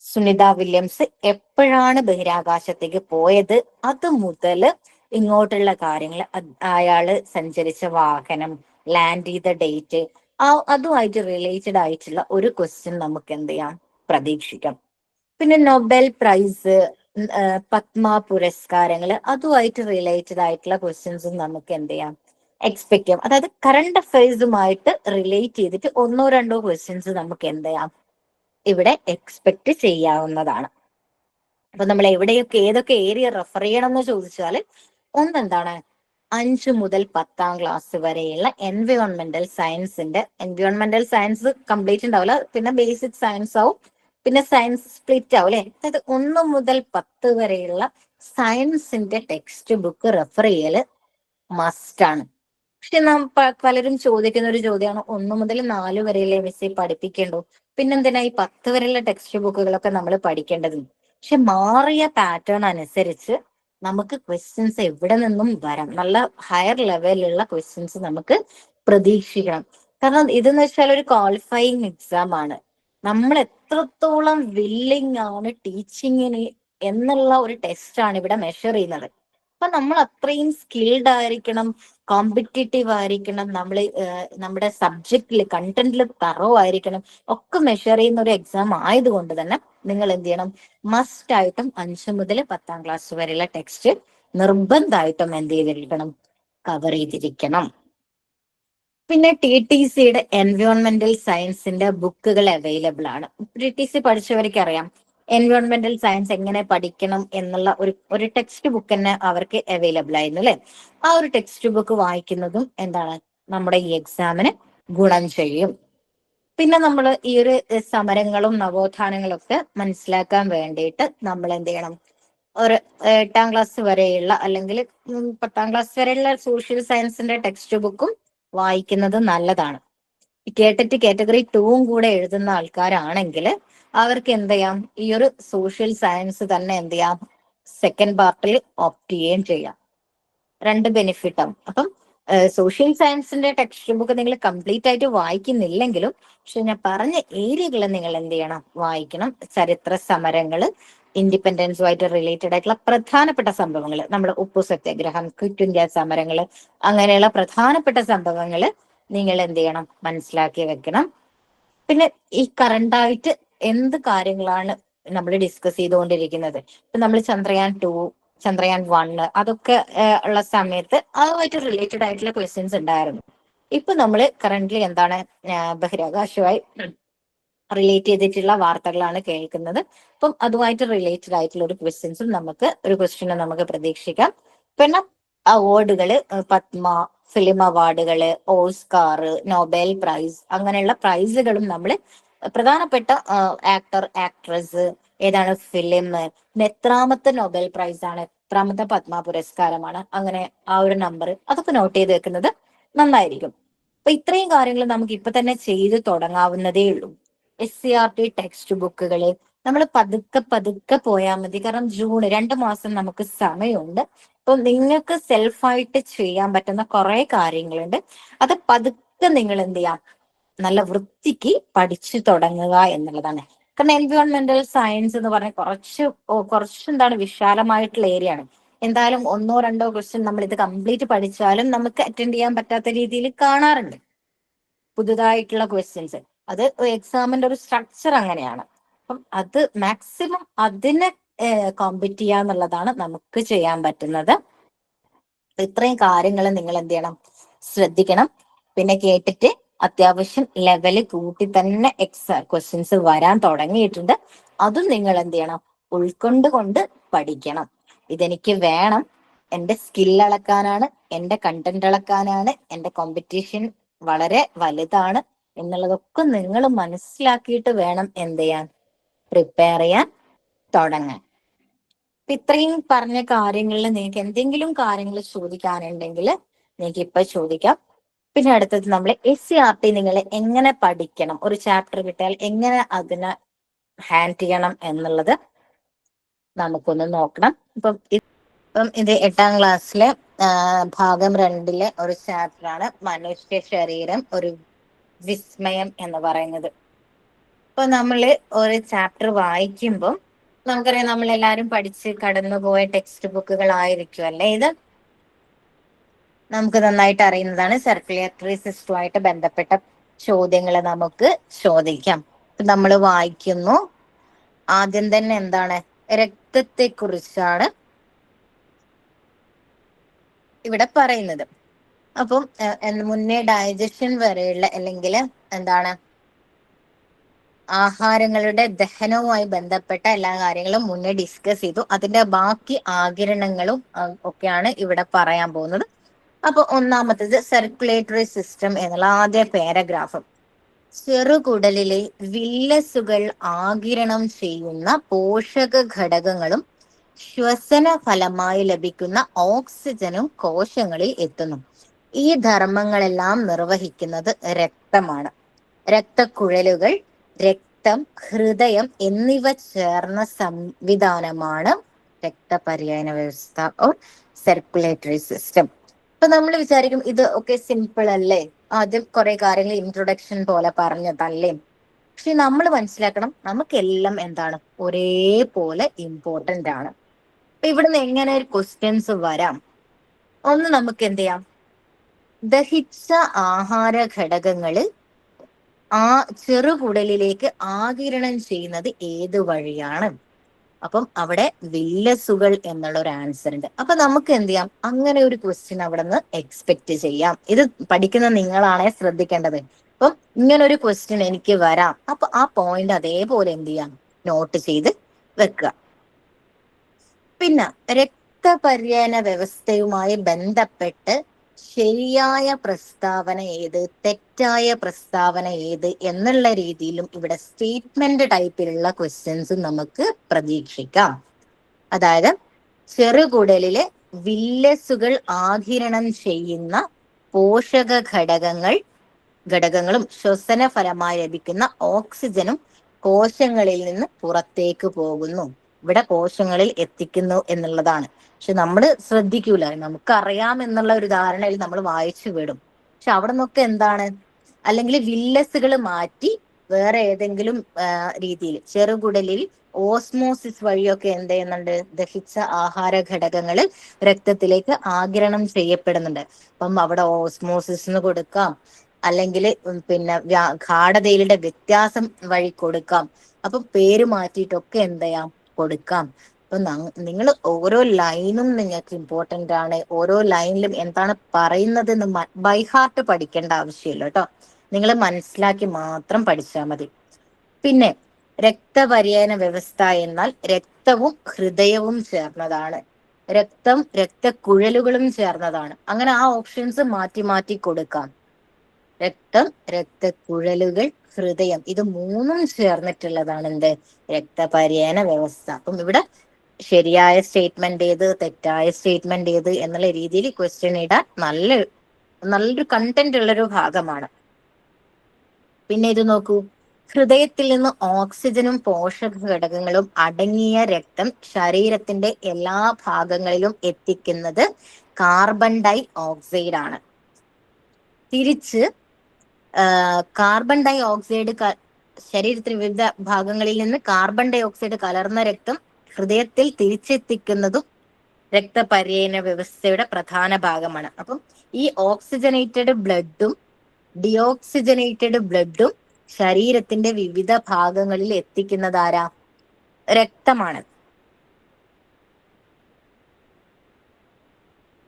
സുനിത വില്യംസ് എപ്പോഴാണ് ബഹിരാകാശത്തേക്ക് പോയത്? അത് മുതൽ ഇങ്ങോട്ടുള്ള കാര്യങ്ങൾ അയാൾ സഞ്ചരിച്ച വാഹനം ലാൻഡ് ചെയ്ത ഡേറ്റ് ആ അതുമായിട്ട് റിലേറ്റഡ് ആയിട്ടുള്ള ഒരു ക്വസ്റ്റ്യൻ നമുക്ക് എന്ത് ചെയ്യാം? പ്രതീക്ഷിക്കാം. പിന്നെ നൊബേൽ പ്രൈസ് പത്മ പുരസ്കാരങ്ങൾ അതുമായിട്ട് റിലേറ്റഡ് ആയിട്ടുള്ള ക്വസ്റ്റ്യൻസും നമുക്ക് എന്ത് ചെയ്യാം? എക്സ്പെക്ട് ചെയ്യാം. അതായത് കറണ്ട് അഫയേഴ്സുമായിട്ട് റിലേറ്റ് ചെയ്തിട്ട് ഒന്നോ രണ്ടോ ക്വസ്റ്റ്യൻസ് നമുക്ക് എന്ത് ചെയ്യാം? ഇവിടെ എക്സ്പെക്ട് ചെയ്യാവുന്നതാണ്. അപ്പൊ നമ്മൾ എവിടെയൊക്കെ ഏതൊക്കെ ഏരിയ റെഫർ ചെയ്യണം എന്ന് ചോദിച്ചാൽ ഒന്നെന്താണ്? അഞ്ചു മുതൽ പത്താം ക്ലാസ് വരെയുള്ള എൻവയോൺമെന്റൽ സയൻസിന്റെ എൻവയോൺമെന്റൽ സയൻസ് കംപ്ലീറ്റ് ഉണ്ടാവില്ല. പിന്നെ ബേസിക് സയൻസ് ആവും. പിന്നെ സയൻസ് സ്പ്ലിറ്റ് ആവും അല്ലെ അതായത് ഒന്ന് മുതൽ പത്ത് വരെയുള്ള സയൻസിന്റെ ടെക്സ്റ്റ് ബുക്ക് റെഫർ ചെയ്യൽ മസ്റ്റ് ആണ്. പക്ഷെ നാം പലരും ചോദിക്കുന്ന ഒരു ചോദ്യമാണ്. ഒന്ന് മുതൽ നാല് വരെയുള്ള എം എസ് സി പഠിപ്പിക്കേണ്ടു? പിന്നെന്തിനാ ഈ പത്ത് വരെയുള്ള ടെക്സ്റ്റ് ബുക്കുകളൊക്കെ നമ്മൾ പഠിക്കേണ്ടത്? പക്ഷെ മാറിയ പാറ്റേൺ അനുസരിച്ച് നമുക്ക് ക്വസ്റ്റ്യൻസ് എവിടെ നിന്നും വരാം? നല്ല ഹയർ ലെവലിലുള്ള ക്വസ്റ്റ്യൻസ് നമുക്ക് പ്രതീക്ഷിക്കണം. കാരണം ഇതെന്ന് വെച്ചാൽ ഒരു ക്വാളിഫയിങ് എക്സാം ആണ്. നമ്മൾ എത്രത്തോളം വില്ലിങ് ആണ് ടീച്ചിങ്ങിന് എന്നുള്ള ഒരു ടെസ്റ്റ് ആണ് ഇവിടെ മെഷർ ചെയ്യുന്നത്. അപ്പൊ നമ്മൾ അത്രയും സ്കിൽഡ് ആയിരിക്കണം കോമ്പറ്റേറ്റീവ് ആയിരിക്കണം നമ്മൾ നമ്മുടെ സബ്ജക്റ്റിൽ കണ്ടന്റിൽ തറോ ആയിരിക്കണം ഒക്കെ മെഷർ ചെയ്യുന്ന ഒരു എക്സാം ആയതുകൊണ്ട് തന്നെ നിങ്ങൾ എന്ത് ചെയ്യണം? മസ്റ്റ് ആയിട്ടും അഞ്ച് മുതൽ പത്താം ക്ലാസ് വരെയുള്ള ടെക്സ്റ്റ് നിർബന്ധമായിട്ടും എന്ത് ചെയ്തിരിക്കണം? കവർ ചെയ്തിരിക്കണം. പിന്നെ ടി ടി സിയുടെ എൻവയോൺമെന്റൽ സയൻസിന്റെ ബുക്കുകൾ അവൈലബിൾ ആണ്. ടി ടി സി പഠിച്ചവർക്ക് അറിയാം എൻവയോൺമെന്റൽ സയൻസ് എങ്ങനെ പഠിക്കണം എന്നുള്ള ഒരു ഒരു ടെക്സ്റ്റ് ബുക്ക് തന്നെ അവർക്ക് അവൈലബിൾ ആയിരുന്നു അല്ലെ? ആ ഒരു ടെക്സ്റ്റ് ബുക്ക് വായിക്കുന്നതും എന്താണ്? നമ്മുടെ ഈ എക്സാമിന് ഗുണം ചെയ്യും. പിന്നെ നമ്മൾ ഈ ഒരു സമരങ്ങളും നവോത്ഥാനങ്ങളും ഒക്കെ മനസ്സിലാക്കാൻ വേണ്ടിയിട്ട് നമ്മൾ എന്ത് ചെയ്യണം ഒരു എട്ടാം ക്ലാസ് വരെയുള്ള അല്ലെങ്കിൽ പത്താം ക്ലാസ് വരെയുള്ള സോഷ്യൽ സയൻസിന്റെ ടെക്സ്റ്റ് ബുക്കും വായിക്കുന്നത് നല്ലതാണ്. കേട്ടിട്ട് കാറ്റഗറി ടൂവും കൂടെ എഴുതുന്ന ആൾക്കാരാണെങ്കിൽ അവർക്ക് എന്ത് ചെയ്യാം? ഈ ഒരു സോഷ്യൽ സയൻസ് തന്നെ എന്ത് ചെയ്യാം? സെക്കൻഡ് പാർട്ടിൽ ഓപ്റ്റ് ചെയ്യുകയും ചെയ്യാം. രണ്ട് ബെനിഫിറ്റ് ആവും അപ്പം സോഷ്യൽ സയൻസിന്റെ ടെക്സ്റ്റ് ബുക്ക് നിങ്ങൾ കംപ്ലീറ്റ് ആയിട്ട് വായിക്കുന്നില്ലെങ്കിലും പക്ഷെ ഞാൻ പറഞ്ഞ ഏരിയകൾ നിങ്ങൾ എന്ത് ചെയ്യണം? വായിക്കണം. ചരിത്ര സമരങ്ങൾ ഇൻഡിപെൻഡൻസുമായിട്ട് റിലേറ്റഡ് ആയിട്ടുള്ള പ്രധാനപ്പെട്ട സംഭവങ്ങൾ നമ്മുടെ ഉപ്പു സത്യാഗ്രഹം ക്വിറ്റ് ഇന്ത്യ സമരങ്ങൾ അങ്ങനെയുള്ള പ്രധാനപ്പെട്ട സംഭവങ്ങൾ നിങ്ങൾ എന്ത് ചെയ്യണം? മനസ്സിലാക്കി വെക്കണം. പിന്നെ ഈ കറണ്ടായിട്ട് എന്ത് കാര്യങ്ങളാണ് നമ്മൾ ഡിസ്കസ് ചെയ്തുകൊണ്ടിരിക്കുന്നത്? ഇപ്പൊ നമ്മൾ ചന്ദ്രയാൻ ടു ചന്ദ്രയാൻ വണ്ണ് അതൊക്കെ ഉള്ള സമയത്ത് അതുമായിട്ട് റിലേറ്റഡ് ആയിട്ടുള്ള ക്വസ്റ്റ്യൻസ് ഉണ്ടായിരുന്നു. ഇപ്പൊ നമ്മൾ കറന്റ് എന്താണ് ആഹ്, ബഹിരാകാശവുമായി റിലേറ്റ് ചെയ്തിട്ടുള്ള വാർത്തകളാണ് കേൾക്കുന്നത്. അപ്പം അതുമായിട്ട് റിലേറ്റഡ് ആയിട്ടുള്ള ഒരു ക്വസ്റ്റ്യൻസും നമുക്ക് ഒരു ക്വസ്റ്റ്യനും നമുക്ക് പ്രതീക്ഷിക്കാം. പിന്നെ അവാർഡുകൾ പത്മ ഫിലിം അവാർഡുകൾ ഓസ്കാർ നോബൽ പ്രൈസ് അങ്ങനെയുള്ള പ്രൈസുകളും നമ്മൾ പ്രധാനപ്പെട്ട ആക്ടർ ആക്ട്രസ് ഏതാണ് ഫിലിം എത്രാമത്തെ നൊബേൽ പ്രൈസ് ആണ് എത്രാമത്തെ പത്മ പുരസ്കാരമാണ് അങ്ങനെ ആ ഒരു നമ്പർ അതൊക്കെ നോട്ട് ചെയ്ത് വെക്കുന്നത് നന്നായിരിക്കും. അപ്പൊ ഇത്രയും കാര്യങ്ങൾ നമുക്ക് ഇപ്പൊ തന്നെ ചെയ്തു തുടങ്ങാവുന്നതേ ഉള്ളൂ. S C R T text ബുക്കുകൾ നമ്മൾ പതുക്കെ പതുക്കെ പോയാൽ മതി. കാരണം ജൂൺ രണ്ട് മാസം നമുക്ക് സമയമുണ്ട്. അപ്പൊ നിങ്ങൾക്ക് സെൽഫായിട്ട് ചെയ്യാൻ പറ്റുന്ന കുറെ കാര്യങ്ങളുണ്ട്. അത് പതുക്കെ നിങ്ങൾ എന്ത് ചെയ്യാം? നല്ല വൃത്തിക്ക് പഠിച്ചു തുടങ്ങുക എന്നുള്ളതാണ്. കാരണം എൻവയോൺമെന്റൽ സയൻസ് എന്ന് പറഞ്ഞ കുറച്ച് കുറച്ച് എന്താണ് വിശാലമായിട്ടുള്ള ഏരിയ ആണ്. എന്തായാലും ഒന്നോ രണ്ടോ ക്വസ്റ്റ്യൻ നമ്മൾ ഇത് കംപ്ലീറ്റ് പഠിച്ചാലും നമുക്ക് അറ്റൻഡ് ചെയ്യാൻ പറ്റാത്ത രീതിയിൽ കാണാറുണ്ട്. പുതുതായിട്ടുള്ള ക്വസ്റ്റ്യൻസ് അത് എക്സാമിന്റെ ഒരു സ്ട്രക്ചർ അങ്ങനെയാണ്. അപ്പം അത് മാക്സിമം അതിനെ കോമ്പറ്റ് ചെയ്യുക എന്നുള്ളതാണ് നമുക്ക് ചെയ്യാൻ പറ്റുന്നത്. ഇത്രയും കാര്യങ്ങൾ നിങ്ങൾ എന്ത് ചെയ്യണം? ശ്രദ്ധിക്കണം. പിന്നെ കേട്ടിട്ട് അത്യാവശ്യം ലെവൽ കൂട്ടി തന്നെ എക്സാ ക്വസ്റ്റ്യൻസ് വരാൻ തുടങ്ങിയിട്ടുണ്ട്. അതും നിങ്ങൾ എന്ത് ചെയ്യണം? ഉൾക്കൊണ്ട് കൊണ്ട് പഠിക്കണം. ഇതെനിക്ക് വേണം. എന്റെ സ്കിൽ അളക്കാനാണ് എന്റെ കണ്ടന്റ് അളക്കാനാണ് എന്റെ കോമ്പറ്റീഷൻ വളരെ വലുതാണ്. എന്നുള്ളതൊക്കെ നിങ്ങൾ മനസ്സിലാക്കിയിട്ട് വേണം എന്ത് ചെയ്യാൻ? പ്രിപ്പയർ ചെയ്യാൻ തുടങ്ങാൻ. അപ്പൊ ഇത്രയും പറഞ്ഞ കാര്യങ്ങളിൽ നിങ്ങൾക്ക് എന്തെങ്കിലും കാര്യങ്ങൾ ചോദിക്കാനുണ്ടെങ്കിൽ നിങ്ങൾക്ക് ഇപ്പൊ ചോദിക്കാം. പിന്നെ അടുത്തത് നമ്മൾ എസ് സി ആർ ടി നിങ്ങൾ എങ്ങനെ പഠിക്കണം? ഒരു ചാപ്റ്റർ കിട്ടിയാൽ എങ്ങനെ അതിനെ ഹാൻഡ് ചെയ്യണം എന്നുള്ളത് നമുക്കൊന്ന് നോക്കണം. ഇപ്പം ഇപ്പം ഇത് എട്ടാം ക്ലാസ്സിലെ ഭാഗം രണ്ടിലെ ഒരു ചാപ്റ്റർ ആണ്. മനുഷ്യ ശരീരം ഒരു വിസ്മയം എന്ന് പറയുന്നത്. ഇപ്പൊ നമ്മൾ ഒരു ചാപ്റ്റർ വായിക്കുമ്പോൾ നമുക്കറിയാം നമ്മൾ എല്ലാരും പഠിച്ച് കടന്നുപോയ ടെക്സ്റ്റ് ബുക്കുകളായിരിക്കും അല്ലേ? ഇത് നമുക്ക് നന്നായിട്ട് അറിയുന്നതാണ് സർക്കുലേറ്ററി സിസ്റ്റവുമായിട്ട് ബന്ധപ്പെട്ട ചോദ്യങ്ങൾ നമുക്ക് ചോദിക്കാം. നമ്മൾ വായിക്കുന്നു ആദ്യം തന്നെ എന്താണ്? രക്തത്തെ കുറിച്ചാണ് ഇവിടെ പറയുന്നത്. അപ്പം മുന്നേ ഡൈജഷൻ വരെയുള്ള അല്ലെങ്കിൽ എന്താണ് ആഹാരങ്ങളുടെ ദഹനവുമായി ബന്ധപ്പെട്ട എല്ലാ കാര്യങ്ങളും മുന്നേ ഡിസ്കസ് ചെയ്തു. അതിന്റെ ബാക്കി ആകിരണങ്ങളും ഒക്കെയാണ് ഇവിടെ പറയാൻ പോകുന്നത്. അപ്പൊ ഒന്നാമത്തേത് സർക്കുലേറ്ററി സിസ്റ്റം എന്നുള്ള ആദ്യ പാരഗ്രാഫ് ചെറുകുടലിലെ വില്ലസുകൾ ആകിരണം ചെയ്യുന്ന പോഷക ഘടകങ്ങളും ശ്വസന ഫലമായി ലഭിക്കുന്ന ഓക്സിജനും കോശങ്ങളിൽ എത്തുന്നു. ഈ ധർമ്മങ്ങളെല്ലാം നിർവഹിക്കുന്നത് രക്തമാണ്. രക്തക്കുഴലുകൾ രക്തം ഹൃദയം എന്നിവ ചേർന്ന സംവിധാനമാണ് രക്തപര്യായന വ്യവസ്ഥ ഓർ സർക്കുലേറ്ററി സിസ്റ്റം ഇപ്പൊ നമ്മൾ വിചാരിക്കും ഇത് ഒക്കെ സിമ്പിൾ അല്ലേ? ആദ്യം കുറെ കാര്യങ്ങൾ ഇൻട്രൊഡക്ഷൻ പോലെ പറഞ്ഞതല്ലേ? പക്ഷെ നമ്മൾ മനസ്സിലാക്കണം നമുക്കെല്ലാം എന്താണ്? ഒരേപോലെ ഇമ്പോർട്ടന്റ് ആണ്. ഇവിടുന്ന് എങ്ങനെ ക്വസ്റ്റ്യൻസ് വരാം? ഒന്ന് നമുക്ക് എന്ത് ചെയ്യാം? ദഹിച്ച ആഹാര ഘടകങ്ങൾ ആ ചെറുകുടലിലേക്ക് ആകിരണം ചെയ്യുന്നത് ഏത് വഴിയാണ്? അപ്പം അവിടെ വില്ലസുകൾ എന്നുള്ള ഒരു ആൻസർ ഉണ്ട്. അപ്പൊ നമുക്ക് എന്ത് ചെയ്യാം അങ്ങനെ ഒരു ക്വസ്റ്റ്യൻ അവിടെ നിന്ന് എക്സ്പെക്ട് ചെയ്യാം. ഇത് പഠിക്കുന്ന നിങ്ങളാണെ ശ്രദ്ധിക്കേണ്ടത്. അപ്പം ഇങ്ങനെ ഒരു ക്വസ്റ്റ്യൻ എനിക്ക് വരാം. അപ്പൊ ആ പോയിന്റ് അതേപോലെ എന്ത് ചെയ്യാം നോട്ട് ചെയ്ത് വെക്കുക. പിന്നെ രക്തപര്യന വ്യവസ്ഥയുമായി ബന്ധപ്പെട്ട് ശരിയായ പ്രസ്താവന ഏത് തെറ്റായ പ്രസ്താവന ഏത് എന്നുള്ള രീതിയിലും ഇവിടെ സ്റ്റേറ്റ്മെന്റ് ടൈപ്പിലുള്ള ക്വസ്റ്റ്യൻസ് നമുക്ക് പ്രതീക്ഷിക്കാം. അതായത് ചെറുകുടലിലെ വില്ലസുകൾ ആകിരണം ചെയ്യുന്ന പോഷക ഘടകങ്ങൾ ഘടകങ്ങളും ശ്വസന ഫലമായി ലഭിക്കുന്ന ഓക്സിജനും കോശങ്ങളിൽ നിന്ന് പുറത്തേക്ക് പോകുന്നു. ഇവിടെ കോശങ്ങളിൽ എത്തിക്കുന്നു എന്നുള്ളതാണ്. പക്ഷെ നമ്മൾ ശ്രദ്ധിക്കൂല. നമുക്കറിയാം എന്നുള്ള ഒരു ധാരണയിൽ നമ്മൾ വായിച്ചു വിടും. പക്ഷെ അവിടെ നിന്നൊക്കെ എന്താണ്? അല്ലെങ്കിൽ വില്ലസുകൾ മാറ്റി വേറെ ഏതെങ്കിലും രീതിയിൽ ചെറുകുടലിൽ ഓസ്മോസിസ് വഴിയൊക്കെ എന്ത് ചെയ്യുന്നുണ്ട്? ദഹിച്ച ആഹാര ഘടകങ്ങൾ രക്തത്തിലേക്ക് ആകിരണം ചെയ്യപ്പെടുന്നുണ്ട്. അപ്പം അവിടെ ഓസ്മോസിസ് എന്ന് കൊടുക്കാം. അല്ലെങ്കിൽ പിന്നെ ഗാഠതയിലെ വ്യത്യാസം വഴി കൊടുക്കാം. അപ്പം പേര് മാറ്റിയിട്ടൊക്കെ എന്ത് ചെയ്യാം? കൊടുക്കാം. അപ്പൊ നിങ്ങൾ ഓരോ ലൈനും നിങ്ങൾക്ക് ഇമ്പോർട്ടന്റ് ആണ്. ഓരോ ലൈനിലും എന്താണ് പറയുന്നത് എന്ന് ബൈ ഹാർട്ട് പഠിക്കേണ്ട ആവശ്യമില്ല കേട്ടോ നിങ്ങൾ മനസ്സിലാക്കി മാത്രം പഠിച്ചാൽ മതി. പിന്നെ രക്തപര്യന വ്യവസ്ഥ എന്നാൽ രക്തവും ഹൃദയവും ചേർന്നതാണ്. രക്തം രക്തക്കുഴലുകളും ചേർന്നതാണ്. അങ്ങനെ ആ ഓപ്ഷൻസ് മാറ്റി മാറ്റി കൊടുക്കാം. രക്തം രക്തക്കുഴലുകൾ ഹൃദയം ഇത് മൂന്നും ചേർന്നിട്ടുള്ളതാണ് എന്ത്? രക്തപര്യന വ്യവസ്ഥ. അപ്പം ഇവിടെ ശരിയായ സ്റ്റേറ്റ്മെന്റ് ഏത് തെറ്റായ സ്റ്റേറ്റ്മെന്റ് ഏത് എന്നുള്ള രീതിയിൽ ക്വസ്റ്റ്യൻ ഇടാൻ നല്ല നല്ലൊരു കണ്ടന്റ് ഉള്ളൊരു ഭാഗമാണ്. പിന്നെ ഇത് നോക്കൂ. ഹൃദയത്തിൽ നിന്ന് ഓക്സിജനും പോഷക ഘടകങ്ങളും അടങ്ങിയ രക്തം ശരീരത്തിന്റെ എല്ലാ ഭാഗങ്ങളിലും എത്തിക്കുന്നത് കാർബൺ ഡൈ ഓക്സൈഡ് ആണ്. തിരിച്ച് കാർബൺ ഡൈ ഓക്സൈഡ് ശരീരത്തിന് വിവിധ ഭാഗങ്ങളിൽ നിന്ന് കാർബൺ ഡൈ ഓക്സൈഡ് കലർന്ന രക്തം ഹൃദയത്തിൽ തിരിച്ചെത്തിക്കുന്നതും രക്തപര്യന വ്യവസ്ഥയുടെ പ്രധാന ഭാഗമാണ്. അപ്പം ഈ ഓക്സിജനേറ്റഡ് ബ്ലഡും ഡിയോക്സിജനേറ്റഡ് ബ്ലഡും ശരീരത്തിന്റെ വിവിധ ഭാഗങ്ങളിൽ എത്തിക്കുന്നത് ആരാ? രക്തമാണ്.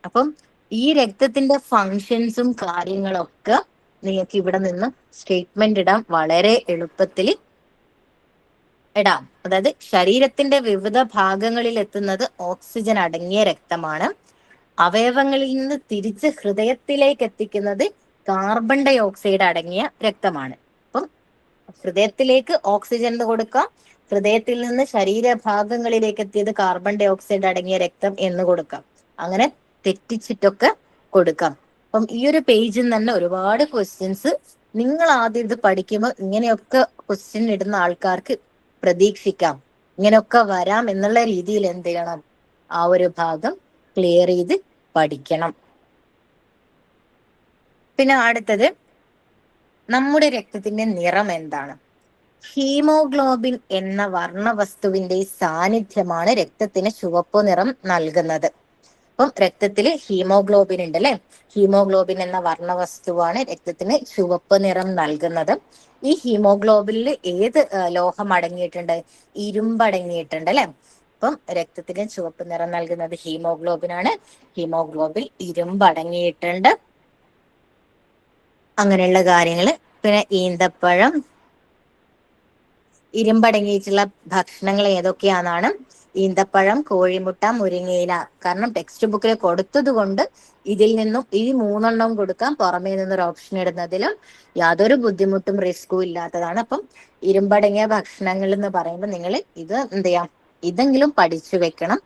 അപ്പം ഈ രക്തത്തിന്റെ ഫങ്ഷൻസും കാര്യങ്ങളൊക്കെ നിങ്ങൾക്ക് ഇവിടെ നിന്ന് സ്റ്റേറ്റ്മെന്റ് ഇടാം വളരെ എളുപ്പത്തിൽ ഇടാം. അതായത് ശരീരത്തിന്റെ വിവിധ ഭാഗങ്ങളിൽ എത്തുന്നത് ഓക്സിജൻ അടങ്ങിയ രക്തമാണ്. അവയവങ്ങളിൽ നിന്ന് തിരിച്ച് ഹൃദയത്തിലേക്ക് എത്തിക്കുന്നത് കാർബൺ ഡൈ ഓക്സൈഡ് അടങ്ങിയ രക്തമാണ്. അപ്പം ഹൃദയത്തിലേക്ക് ഓക്സിജൻ കൊടുക്കാം ഹൃദയത്തിൽ നിന്ന് ശരീരഭാഗങ്ങളിലേക്ക് എത്തിയത് കാർബൺ ഡൈ ഓക്സൈഡ് അടങ്ങിയ രക്തം എന്ന് കൊടുക്കാം. അങ്ങനെ തെറ്റിച്ചിട്ടൊക്കെ കൊടുക്കാം. അപ്പം ഈ ഒരു പേജിൽ തന്നെ ഒരുപാട് ക്വസ്റ്റ്യൻസ് നിങ്ങൾ ആദ്യം ഇത് പഠിക്കുമ്പോൾ ഇങ്ങനെയൊക്കെ ക്വസ്റ്റ്യൻ ഇടുന്ന ആൾക്കാർക്ക് പ്രതീക്ഷിക്കാം. ഇങ്ങനെയൊക്കെ വരാം എന്നുള്ള രീതിയിൽ എന്ത് ചെയ്യണം? ആ ഒരു ഭാഗം ക്ലിയർ ചെയ്ത് പഠിക്കണം. പിന്നെ അടുത്തത് നമ്മുടെ രക്തത്തിന്റെ നിറം എന്താണ്? ഹീമോഗ്ലോബിൻ എന്ന വർണവസ്തുവിന്റെ സാന്നിധ്യമാണ് രക്തത്തിന് ചുവപ്പ് നിറം നൽകുന്നത്. അപ്പം രക്തത്തിൽ ഹീമോഗ്ലോബിൻ ഉണ്ട് അല്ലെ ഹീമോഗ്ലോബിൻ എന്ന വർണവസ്തുവാണ് രക്തത്തിന് ചുവപ്പ് നിറം നൽകുന്നത്. ഈ ഹീമോഗ്ലോബിനിൽ ഏത് ലോഹം അടങ്ങിയിട്ടുണ്ട്? ഇരുമ്പ് അടങ്ങിയിട്ടുണ്ട് അല്ലെ? അപ്പം രക്തത്തിന് ചുവപ്പ് നിറം നൽകുന്നത് ഹീമോഗ്ലോബിനാണ്. ഹീമോഗ്ലോബിൻ ഇരുമ്പ് അടങ്ങിയിട്ടുണ്ട്. അങ്ങനെയുള്ള കാര്യങ്ങൾ പിന്നെ ഈന്തപ്പഴം. ഇരുമ്പടങ്ങിയിട്ടുള്ള ഭക്ഷണങ്ങൾ ഏതൊക്കെയാണെന്നാണ് ഈന്തപ്പഴം കോഴിമുട്ട മുരിങ്ങയില. കാരണം ടെക്സ്റ്റ് ബുക്കിൽ കൊടുത്തത് കൊണ്ട് ഇതിൽ നിന്നും ഈ മൂന്നെണ്ണം കൊടുക്കാൻ പുറമേ നിന്നൊരു ഓപ്ഷൻ ഇടുന്നതിലും യാതൊരു ബുദ്ധിമുട്ടും റിസ്കും ഇല്ലാത്തതാണ്. അപ്പം ഇരുമ്പടങ്ങിയ ഭക്ഷണങ്ങൾ എന്ന് പറയുമ്പോൾ നിങ്ങൾ ഇത് എന്ത് ചെയ്യാം? ഇതെങ്കിലും പഠിച്ചു വെക്കണം.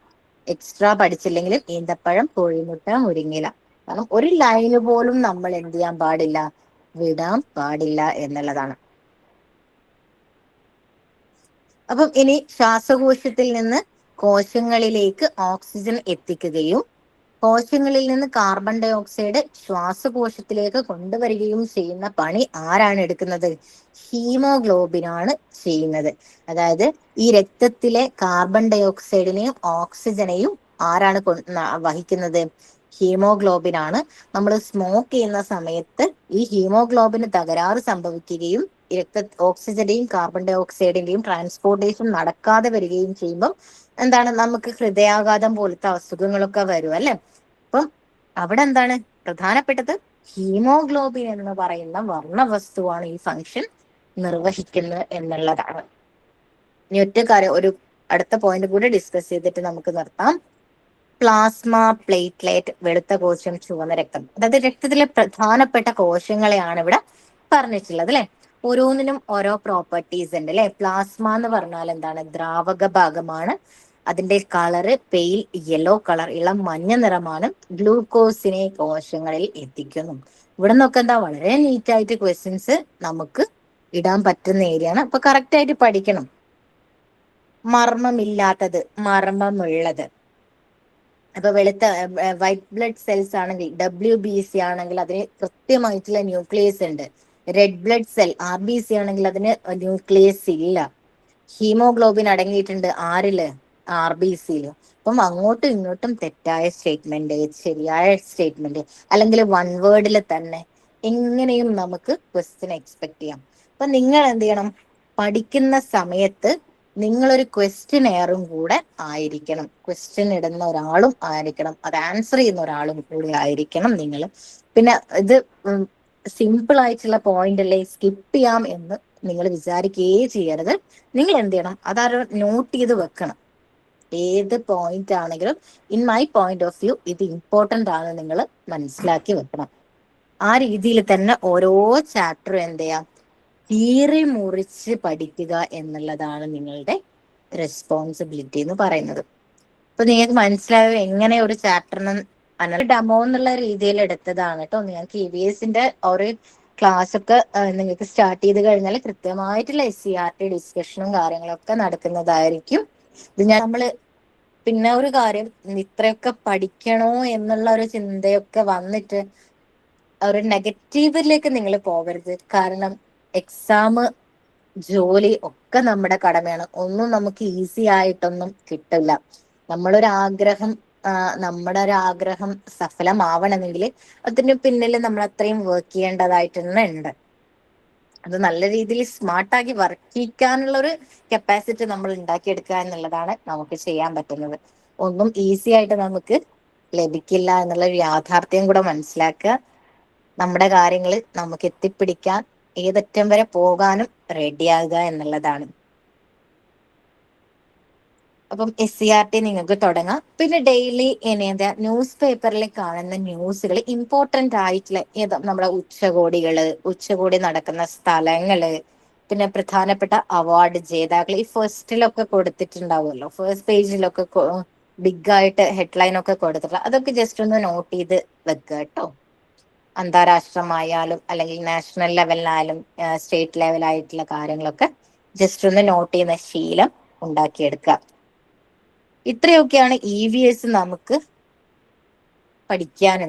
എക്സ്ട്രാ പഠിച്ചില്ലെങ്കിലും ഈന്തപ്പഴം കോഴിമുട്ട മുരിങ്ങയില. കാരണം ഒരു ലൈന് പോലും നമ്മൾ എന്ത് ചെയ്യാൻ പാടില്ല. വിടാൻ പാടില്ല എന്നുള്ളതാണ്. അപ്പം ഇനി ശ്വാസകോശത്തിൽ നിന്ന് കോശങ്ങളിലേക്ക് ഓക്സിജൻ എത്തിക്കുകയും കോശങ്ങളിൽ നിന്ന് കാർബൺ ഡൈ ഓക്സൈഡ് ശ്വാസകോശത്തിലേക്ക് കൊണ്ടുവരികയും ചെയ്യുന്ന പണി ആരാണ് എടുക്കുന്നത്? ഹീമോഗ്ലോബിനാണ് ചെയ്യുന്നത്. അതായത് ഈ രക്തത്തിലെ കാർബൺ ഡൈ ഓക്സൈഡിനെയും ഓക്സിജനെയും ആരാണ് വഹിക്കുന്നത്? ഹീമോഗ്ലോബിൻ ആണ്. നമ്മൾ സ്മോക്ക് ചെയ്യുന്ന സമയത്ത് ഈ ഹീമോഗ്ലോബിന് തകരാറ് സംഭവിക്കുകയും രക്ത ഓക്സിജന്റെയും കാർബൺ ഡൈ ഓക്സൈഡിന്റെയും ട്രാൻസ്പോർട്ടേഷൻ നടക്കാതെ വരികയും ചെയ്യുമ്പോൾ എന്താണ് നമുക്ക് ഹൃദയാഘാതം പോലത്തെ അസുഖങ്ങളൊക്കെ വരും അല്ലെ? അപ്പം അവിടെ എന്താണ്? പ്രധാനപ്പെട്ടത് ഹീമോഗ്ലോബിൻ എന്ന് പറയുന്ന വർണവസ്തുവാണ് ഈ ഫംഗ്ഷൻ നിർവഹിക്കുന്നത് എന്നുള്ളതാണ്. ഇനി ഒറ്റ കാര്യം ഒരു അടുത്ത പോയിന്റ് കൂടി ഡിസ്കസ് ചെയ്തിട്ട് നമുക്ക് നിർത്താം. പ്ലാസ്മ പ്ലേറ്റ്ലേറ്റ് വെളുത്ത കോശം ചുവന്ന രക്തം. അതായത് രക്തത്തിലെ പ്രധാനപ്പെട്ട കോശങ്ങളെയാണ് ഇവിടെ പറഞ്ഞിട്ടുള്ളത് അല്ലെ? ഓരോന്നിനും ഓരോ പ്രോപ്പർട്ടീസ് ഉണ്ട് അല്ലെ? പ്ലാസ്മ എന്ന് പറഞ്ഞാൽ എന്താണ്? ദ്രാവക ഭാഗമാണ്. അതിന്റെ കളറ് പെയിൽ യെല്ലോ കളർ ഇളം മഞ്ഞ നിറമാണ് ഗ്ലൂക്കോസിനെ കോശങ്ങളിൽ എത്തിക്കുന്നു. ഇവിടെ നിന്നൊക്കെ എന്താ വളരെ നീറ്റായിട്ട് ക്വസ്റ്റ്യൻസ് നമുക്ക് ഇടാൻ പറ്റുന്ന ഏരിയയാണ് അപ്പൊ കറക്റ്റ് ആയിട്ട് പഠിക്കണം. മർമ്മമില്ലാത്തത് മർമ്മമുള്ളത്. അപ്പൊ വെളുത്ത വൈറ്റ് ബ്ലഡ് സെൽസ് ആണെങ്കിൽ ഡബ്ല്യു ബി സി ആണെങ്കിൽ അതിന് കൃത്യമായിട്ടുള്ള ന്യൂക്ലിയസ് ഉണ്ട്. Red blood cell R B C ആണെങ്കിൽ അതിന് ന്യൂക്ലിയസ് ഇല്ല. ഹീമോഗ്ലോബിൻ അടങ്ങിയിട്ടുണ്ട് ആരിൽ? ആർ ബി സിയിൽ അപ്പം അങ്ങോട്ടും ഇങ്ങോട്ടും തെറ്റായ സ്റ്റേറ്റ്മെന്റ് ശരിയായ സ്റ്റേറ്റ്മെന്റ് അല്ലെങ്കിൽ വൺ വേർഡിൽ തന്നെ എങ്ങനെയും നമുക്ക് ക്വസ്റ്റ്യൻ എക്സ്പെക്ട് ചെയ്യാം. അപ്പൊ നിങ്ങൾ എന്ത് ചെയ്യണം? പഠിക്കുന്ന സമയത്ത് നിങ്ങളൊരു ക്വസ്റ്റ്യൻ എയറും കൂടെ ആയിരിക്കണം. ക്വസ്റ്റ്യൻ ഇടുന്ന ഒരാളും ആയിരിക്കണം. അത് ആൻസർ ചെയ്യുന്ന ഒരാളും കൂടെ ആയിരിക്കണം നിങ്ങൾ. പിന്നെ ഇത് സിമ്പിൾ ആയിട്ടുള്ള പോയിന്റ് അല്ലേ സ്കിപ്പ് ചെയ്യാം എന്ന് നിങ്ങൾ വിചാരിക്കുകയേ ചെയ്യരുത്. നിങ്ങൾ എന്ത് ചെയ്യണം? അതാരോ നോട്ട് ചെയ്ത് വെക്കണം. ഏത് പോയിന്റ് ആണെങ്കിലും in my point of view ഇത് ഇമ്പോർട്ടന്റ് ആണ് നിങ്ങൾ മനസ്സിലാക്കി വെക്കണം. ആ രീതിയിൽ തന്നെ ഓരോ ചാപ്റ്ററും എന്ത് ചെയ്യാം മുറിച്ച് പഠിക്കുക എന്നുള്ളതാണ് നിങ്ങളുടെ റെസ്പോൺസിബിലിറ്റി എന്ന് പറയുന്നത്. അപ്പൊ നിങ്ങൾക്ക് മനസ്സിലായോ എങ്ങനെ ഒരു ചാപ്റ്ററിന് ഡമോ എന്നുള്ള രീതിയിൽ എടുത്തതാണ് കേട്ടോ. നിങ്ങൾക്ക് ഇ വി എസിന്റെ ഒരു ക്ലാസ് ഒക്കെ നിങ്ങൾക്ക് സ്റ്റാർട്ട് ചെയ്ത് കഴിഞ്ഞാൽ കൃത്യമായിട്ടുള്ള എസ് സി ആർ ടി ഡിസ്കഷനും കാര്യങ്ങളൊക്കെ നടക്കുന്നതായിരിക്കും. ഇത് ഞാൻ നമ്മൾ പിന്നെ ഒരു കാര്യം ഇത്രയൊക്കെ പഠിക്കണോ എന്നുള്ള ഒരു ചിന്തയൊക്കെ വന്നിട്ട് ഒരു നെഗറ്റീവിലേക്ക് നിങ്ങൾ പോകരുത്. കാരണം എക്സാം ജോലി ഒക്കെ നമ്മുടെ കടമയാണ്. ഒന്നും നമുക്ക് ഈസി ആയിട്ടൊന്നും കിട്ടില്ല. നമ്മളൊരു ആഗ്രഹം നമ്മുടെ ഒരു ആഗ്രഹം സഫലമാവണമെങ്കിൽ അതിന് പിന്നിൽ നമ്മൾ അത്രയും വർക്ക് ചെയ്യേണ്ടതായിട്ട് തന്നെ ഉണ്ട്. അത് നല്ല രീതിയിൽ സ്മാർട്ടാക്കി വർക്ക് ചെയ്യാനുള്ള ഒരു കപ്പാസിറ്റി നമ്മൾ ഉണ്ടാക്കിയെടുക്കുക എന്നുള്ളതാണ് നമുക്ക് ചെയ്യാൻ പറ്റുന്നത്. ഒന്നും ഈസി ആയിട്ട് നമുക്ക് ലഭിക്കില്ല എന്നുള്ള ഒരു യാഥാർത്ഥ്യം കൂടെ മനസ്സിലാക്കുക. നമ്മുടെ കാര്യങ്ങൾ നമുക്ക് എത്തിപ്പിടിക്കാൻ ഏതറ്റം വരെ പോകാനും റെഡിയാകുക എന്നുള്ളതാണ്. അപ്പം എസ് സി ആർ ടി നിങ്ങൾക്ക് തുടങ്ങാം. പിന്നെ ഡെയിലി എന്താ ന്യൂസ് പേപ്പറിൽ കാണുന്ന ന്യൂസുകൾ ഇമ്പോർട്ടന്റ് ആയിട്ടുള്ള ഏതാ നമ്മുടെ ഉച്ചകോടികൾ ഉച്ചകോടി നടക്കുന്ന സ്ഥലങ്ങൾ പിന്നെ പ്രധാനപ്പെട്ട അവാർഡ് ജേതാക്കൾ ഈ ഫസ്റ്റിലൊക്കെ കൊടുത്തിട്ടുണ്ടാവുമല്ലോ. ഫസ്റ്റ് പേജിലൊക്കെ ബിഗ് ആയിട്ട് ഹെഡ്ലൈൻ ഒക്കെ കൊടുത്തിട്ടുള്ള അതൊക്കെ ജസ്റ്റ് ഒന്ന് നോട്ട് ചെയ്ത് വെക്കുക കേട്ടോ. അന്താരാഷ്ട്രമായാലും അല്ലെങ്കിൽ നാഷണൽ ലെവലിലായാലും സ്റ്റേറ്റ് ലെവലായിട്ടുള്ള കാര്യങ്ങളൊക്കെ ജസ്റ്റ് ഒന്ന് നോട്ട് ചെയ്യുന്ന ശീലം ഉണ്ടാക്കിയെടുക്കുക. ഇത്രയൊക്കെയാണ് ഇ വി എസ് നമുക്ക് പഠിക്കാനുള്ളത്.